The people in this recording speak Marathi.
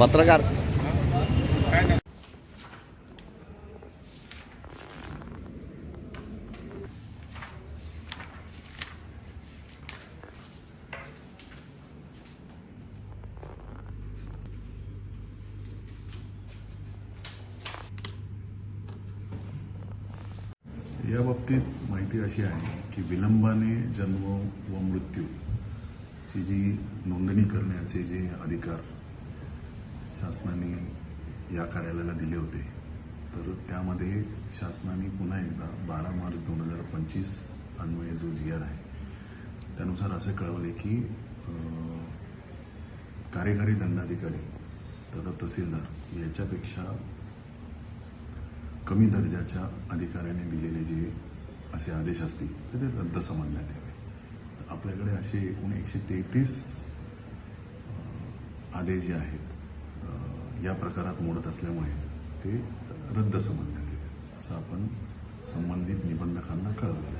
पत्रकार. या बाबतीत माहिती अशी आहे की विलंबाने जन्म व ची जी नोंदणी करण्याचे जे अधिकार शासनाने या कार्यालयाला दिले होते तर त्यामध्ये शासनाने पुन्हा एकदा बारा मार्च दोन हजार पंचवीस अन्वये जो जी आर आहे त्यानुसार असे कळवले की कार्यकारी दंडाधिकारी तथा तहसीलदार याच्यापेक्षा कमी दर्जाच्या अधिकाऱ्याने दिलेले जे असे आदेश असतील तर ते रद्द समजण्यात यावे. आपल्याकडे असे एकूण एकशे तेहतीस आदेश जे आहेत या प्रकारात मोडत असल्यामुळे ते रद्द समजण्यात येते असं आपण संबंधित निबंधकांना कळवलं.